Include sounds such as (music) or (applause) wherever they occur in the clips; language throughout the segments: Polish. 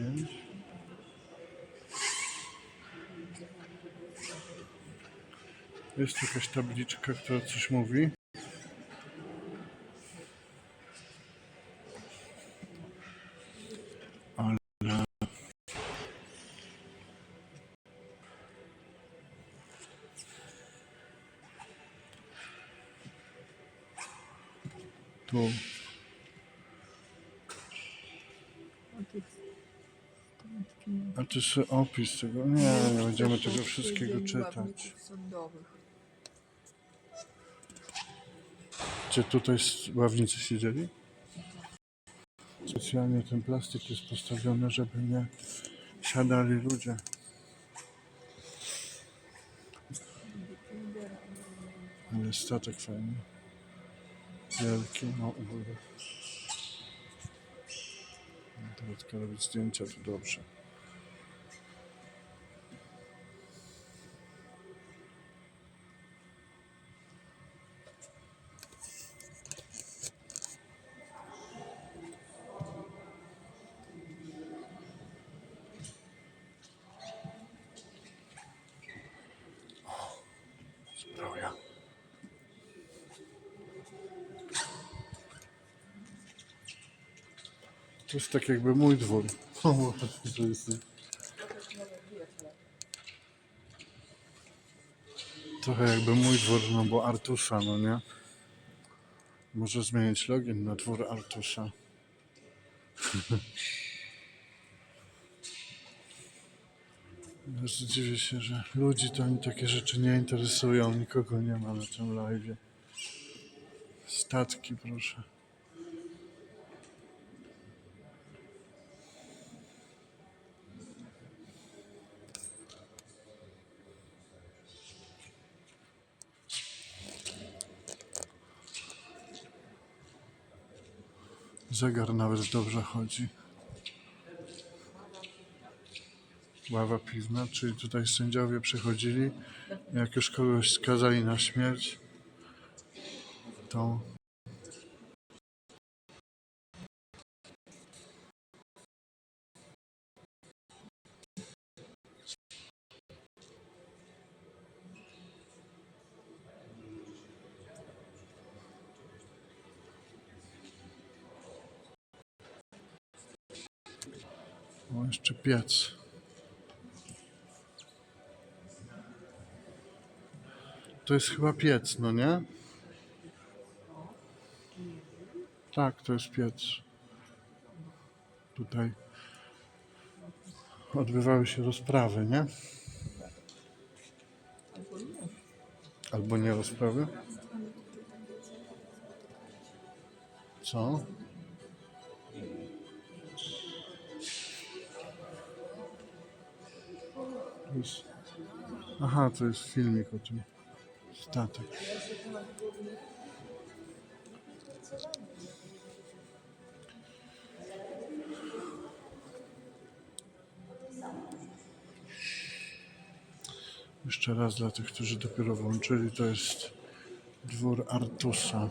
5. Jest jakaś tabliczka, która coś mówi. Ale tu A to jest opis tego. Nie, nie będziemy tego wszystkiego czytać. Czy tutaj ławnicy siedzieli? Specjalnie ten plastik jest postawiony, żeby nie siadali ludzie. Ale statek fajny. Wielki, no u góry. Teraz robić zdjęcia, to dobrze. Zbroja. To jest tak jakby mój dwór. To jest... Trochę jakby mój dwór, no bo Artusa, no nie? Może zmienić login na dwór Artusa. Bardzo (laughs) dziwię się, że ludzi to ani takie rzeczy nie interesują, nikogo nie ma na tym live. Statki, proszę. Zegar nawet dobrze chodzi. Ława piwna, czyli tutaj sędziowie przychodzili, jak już kogoś skazali na śmierć, to o, jeszcze piec. To jest chyba piec, no nie? Tak, to jest piec. Tutaj odbywały się rozprawy, nie? Albo nie rozprawy? Co? Aha, to jest filmik o tym. Statek. Jeszcze raz dla tych, którzy dopiero włączyli, to jest dwór Artusa.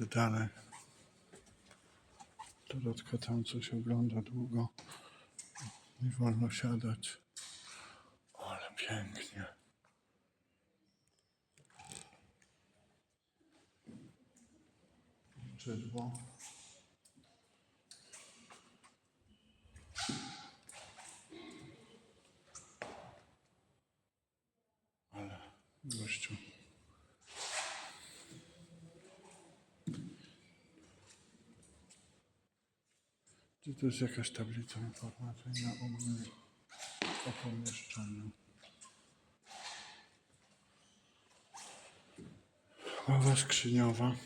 Dalej. Dorotka tam coś ogląda długo. Nie wolno siadać. Ale pięknie. Czydło. Ale gościu. To jest jakaś tablica informacyjna ogólnie o pomieszczeniu? Ława skrzyniowa.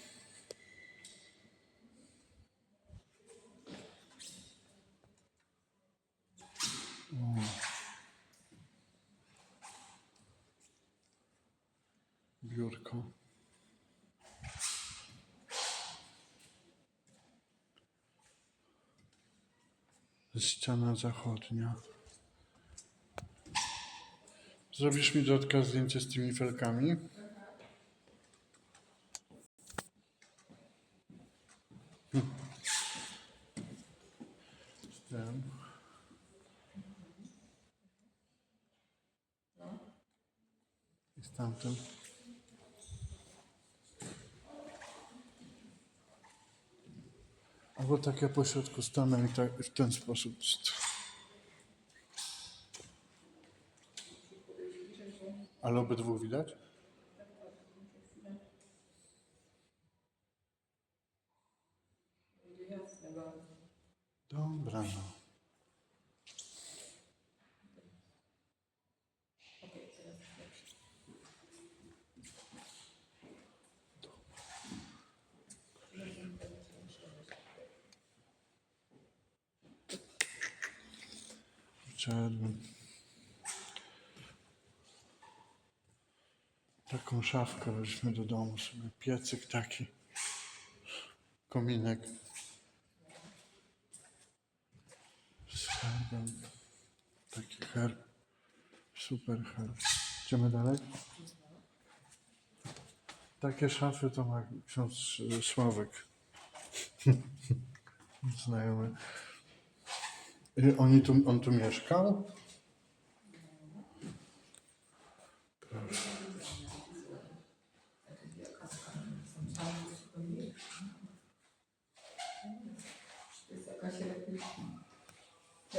O. Biurko. Ściana zachodnia. Zrobisz mi Dorotka zdjęcie z tymi felkami? Hm. Z tym. I z tamtym. Albo tak ja po środku stanę i tak w ten sposób. Ale obydwu widać? Dobra, no. Taką szafkę weźmy do domu sobie. Piecyk taki. Kominek. Z herbem. Taki herb. Super herb. Idziemy dalej? Takie szafy to ma ksiądz Sławek. (laughs) Znajomy. I Oni tu, on tu mieszkał?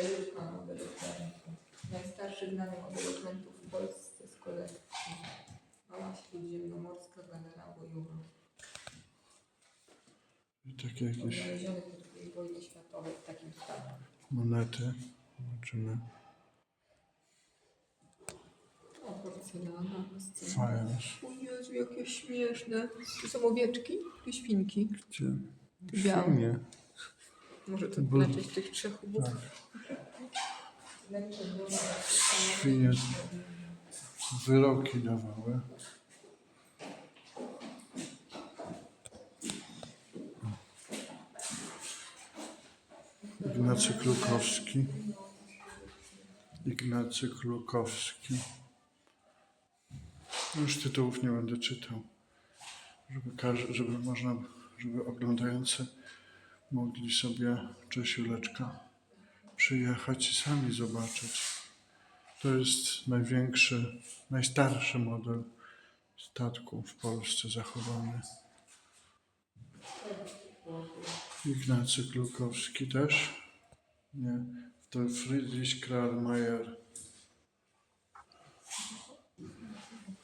Replika modelokrętu. Najstarszy znany model okrętu w Polsce z kolekcji. Mała śródziemnomorska generała Jura. I takie jakieś Odnaleziony po II wojnie światowej w takim stanie. monety. Zobaczymy. O, porcelana. scena. Fajesz. O Jezu, jakie śmieszne. To są owieczki i świnki. Gdzie? Białe. Świnie. Może to Bo- leczyć tych trzech ubów. Tak. Świnie wyroki dawały. Ignacy Klukowski. Ignacy Klukowski. Już tytułów nie będę czytał. Żeby, każ- żeby można, żeby oglądający mogli sobie Czesiuleczka przyjechać i sami zobaczyć. To jest największy, najstarszy model statku w Polsce zachowany. Ignacy Klukowski też. Nie. To Friedrich Kralmayer.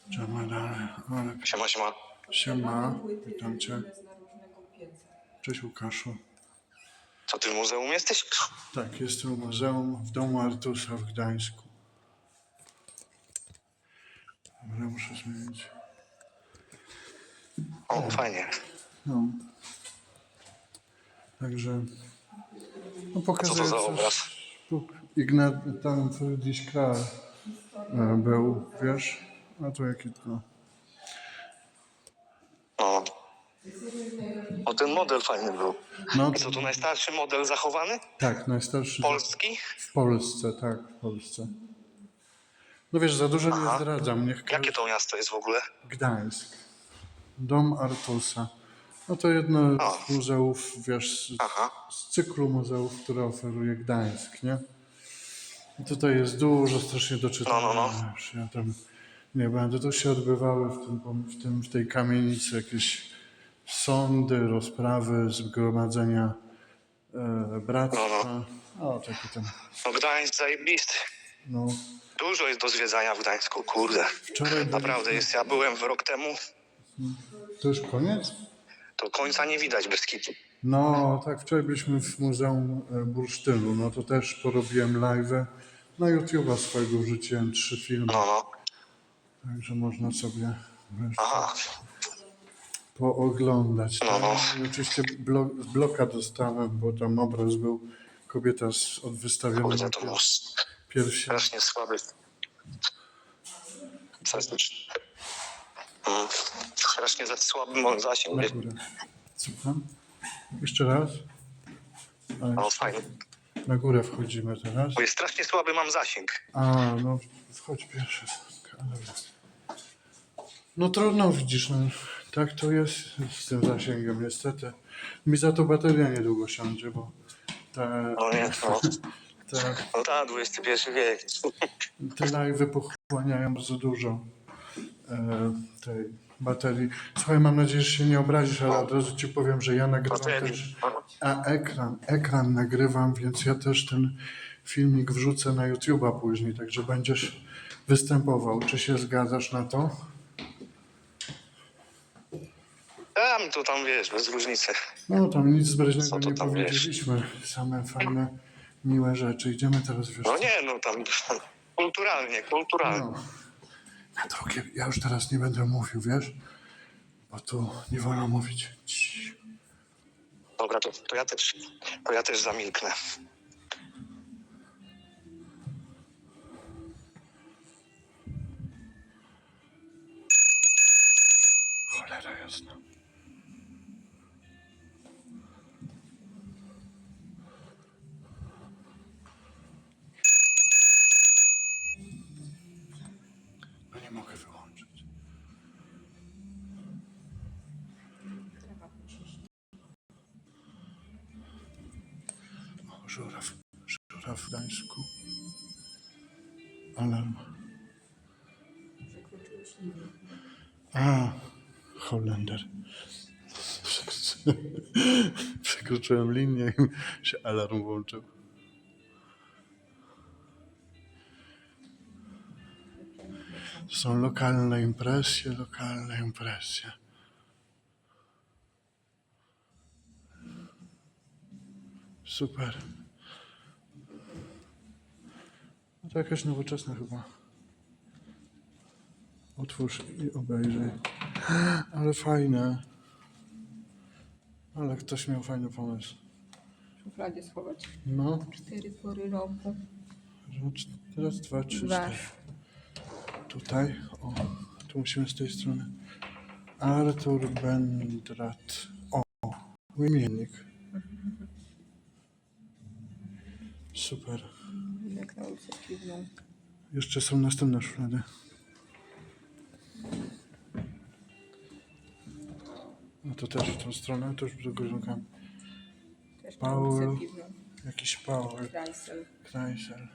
Idziemy dalej. Ale Siema, siema. siema. Witam cię. Cześć Łukaszu. Co ty w muzeum jesteś? Tak, jestem w muzeum w domu Artusa w Gdańsku. Dobra, muszę zmienić. O, fajnie. No. Także. No Co pokazuję to za coś. obraz? Tu Ignat, tam Friedrich Kral e, był, wiesz? A tu jaki to. No. O, ten model fajny był. No I co, tu najstarszy model zachowany? tak, najstarszy Polski? w Polsce, tak, w Polsce. No wiesz, za dużo nie zdradzam. Niech Jakie to miasto jest w ogóle? Gdańsk. Dom Artusa. No to jedno O. z muzeów, wiesz, z, z cyklu muzeów, które oferuje Gdańsk, nie? I tutaj jest dużo strasznie do czytania. No, no, no. Ja tam nie będę. To się odbywały w, tym, w, tym, w tej kamienicy jakieś sądy, rozprawy, zgromadzenia e, bractwa. O, taki tam. No Gdańsk zajebisty. No, Dużo jest do zwiedzania w Gdańsku, kurde. wczoraj Naprawdę byliśmy- jest. Ja byłem w rok temu, To już koniec? to końca nie widać bez kitu. No, tak, wczoraj byliśmy w Muzeum e, Bursztynu, no to też porobiłem live. Na YouTube'a swojego wrzuciłem trzy filmy, No, no. także można sobie wiesz, Aha. Pooglądać. No, no. I oczywiście blo, bloka dostałem, bo tam obraz był kobieta z Kurde, odwystawionymi to był piersi. strasznie słaby. Mm. Strasznie za słaby mam zasięg. Słucham? Jeszcze raz? Ale No fajnie. Na górę wchodzimy teraz. Bo jest strasznie słaby mam zasięg. A, no wchodź pierwszy. No trudno widzisz, no, tak to jest z tym zasięgiem niestety. Mi za to bateria niedługo siądzie, bo te, No nie, no. (laughs) te, No tak, XXI wiek. (laughs) te live'y pochłaniają bardzo dużo e, tej baterii. Słuchaj, mam nadzieję, że się nie obrazisz, ale od razu ci powiem, że ja nagrywam Baterii. też, a ekran, ekran nagrywam, więc ja też ten filmik wrzucę na YouTube'a później, także będziesz występował. Czy się zgadzasz na to? Tam, tu tam wiesz, bez różnicy. No tam nic to nie tam wiesz? powiedzieliśmy. Same fajne, miłe rzeczy. Idziemy teraz wiesz. No nie, no tam (laughs) kulturalnie, kulturalnie. No. Na drugie, ja już teraz nie będę mówił, wiesz? Bo tu nie wolno mówić. Dobra, to, to ja też, to ja też zamilknę. Mogę wyłączyć. O, żuraw. Żuraw w Gdańsku. Alarm. A, Holender. Przekroczy- (laughs) Przekroczyłem linię i się alarm włączył. To są lokalne impresje, lokalne impresje. Super. No to jakaś nowoczesna chyba. Otwórz i obejrzyj. Ale fajne. Ale ktoś miał fajny pomysł. W szufladzie schować No, cztery pory roku. raz, dwa, trzy, Dwa. cztery. Tutaj, o, tu musimy z tej strony. Artur Bendrat. O, imiennik. Super. Jak na ulicę. Jeszcze są następne szuflady. No to też w tą stronę, to już do góry nogami. Też na Paul. ulicę piwną. Jakiś Kreisel. Chrysler.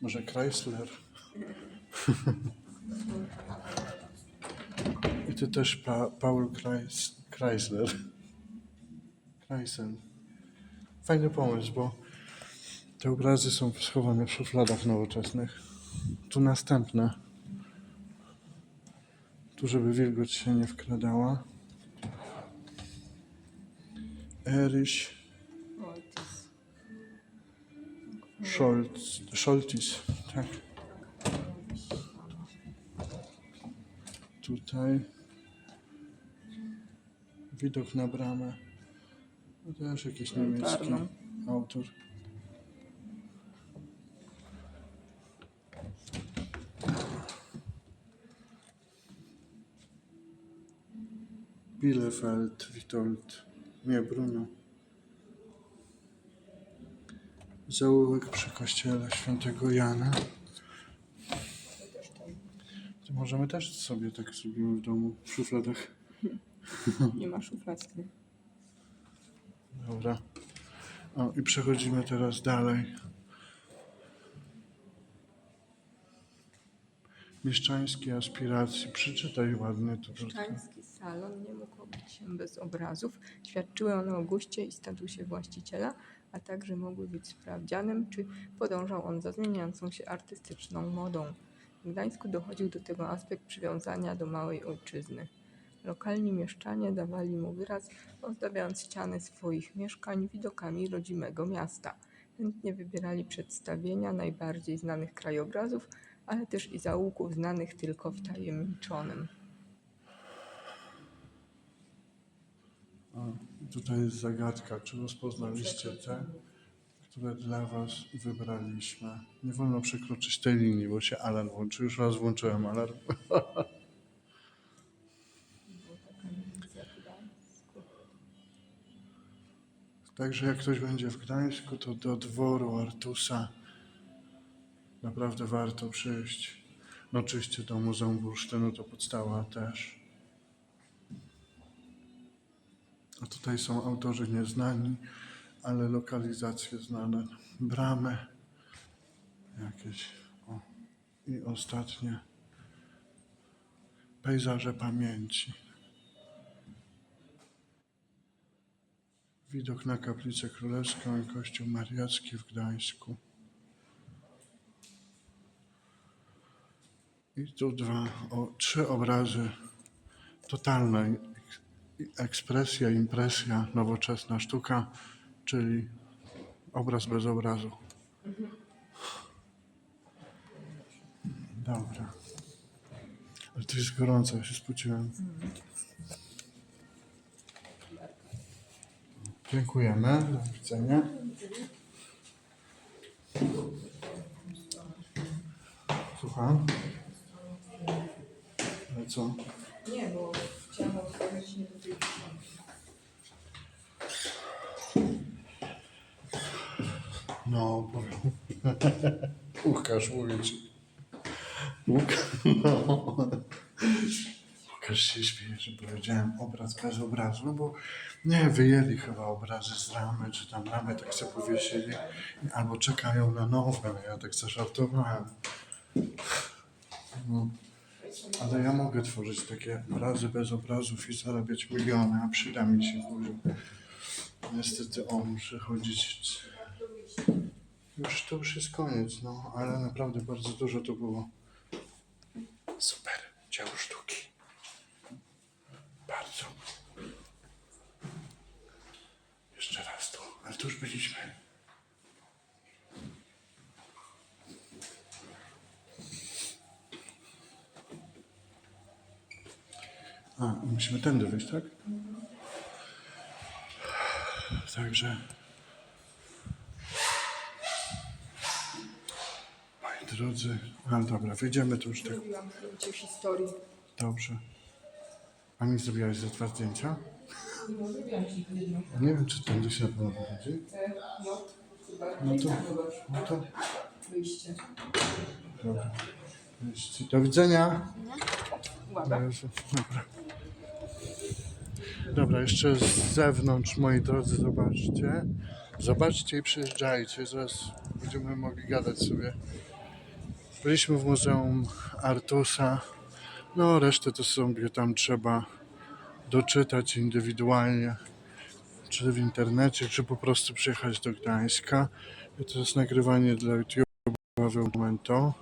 Może Chrysler. (laughs) (laughs) I ty też pa, Paul Chrys, Chrysler. Chrysler. Fajny pomysł, bo te obrazy są schowane w szufladach nowoczesnych. Tu następne. Tu, żeby wilgoć się nie wkradała. Erich. Scholz, Scholtis, tak. Tutaj widok na bramę. No też jakiś niemiecki autor. Bielefeld, Witold, nie Bruno. Zaułek przy kościele świętego Jana. To też tam. To możemy też sobie tak zrobimy w domu, w szufladach. Nie ma szufladki. Dobra. O, i przechodzimy teraz dalej. Mieszczańskie aspiracje. Przeczytaj ładnie to. Mieszczański salon nie mógł obyć się bez obrazów. Świadczyły one o guście i statusie właściciela, a także mogły być sprawdzianem, czy podążał on za zmieniającą się artystyczną modą. W Gdańsku dochodził do tego aspekt przywiązania do małej ojczyzny. Lokalni mieszczanie dawali mu wyraz, ozdabiając ściany swoich mieszkań widokami rodzimego miasta. Chętnie wybierali przedstawienia najbardziej znanych krajobrazów, ale też i zaułków znanych tylko wtajemniczonym. O, tutaj jest zagadka. Czy rozpoznaliście te, które dla Was wybraliśmy? Nie wolno przekroczyć tej linii, bo się alarm włączy. Już raz włączyłem alarm. (laughs) Także jak ktoś będzie w Gdańsku, to do dworu Artusa naprawdę warto przyjść. No oczywiście do Muzeum Bursztynu to podstawa też. A tutaj są autorzy nieznani, ale lokalizacje znane. Bramy jakieś. O. I ostatnie. Pejzaże pamięci. Widok na kaplicę królewską i kościół mariacki w Gdańsku. I tu dwa, o, trzy obrazy. Totalna ek- ekspresja, impresja, nowoczesna sztuka, czyli obraz bez obrazu. Dobra. Ale to jest gorąco, ja się spociłem. Dziękujemy. Do widzenia. Słucham? Ale co? Nie, bo chciałam otworzyć nie do tej No, powiem. Łukasz mówi ci. Łukasz, no. Łukasz się śmieje, że powiedziałem obraz bez obrazu, no bo nie, wyjęli chyba obrazy z ramy, czy tam ramy tak sobie powiesili, albo czekają na nowe, ja tak zażartowałem. No. Ale ja mogę tworzyć takie obrazy bez obrazów i zarabiać miliony, a przyda mi się później. Niestety, o, muszę chodzić już to już jest koniec, no, ale naprawdę bardzo dużo to było. Super, dzieło sztuki. Bardzo. Jeszcze raz tu, ale tu już byliśmy. A, musimy tędy wyjść, tak? Także. Drodzy, ale dobra, wyjdziemy tu już tak. Zrobiłam zdjęcie historii. Dobrze. A mi zrobiłaś dwa zdjęcia? No, zrobiłam ci jedno. Nie wiem, czy tędy się na pewno wychodzi. E, No, chyba. No to, no to, wyjście. dobra. Do widzenia. Jezu, Dobra. Dobra, jeszcze z zewnątrz, moi drodzy, zobaczcie. Zobaczcie i przyjeżdżajcie. Zaraz będziemy mogli gadać sobie. Byliśmy w Muzeum Artusa. No, resztę to sobie tam trzeba doczytać indywidualnie. Czy w internecie, czy po prostu przyjechać do Gdańska. I to jest nagrywanie dla YouTube'a w momento.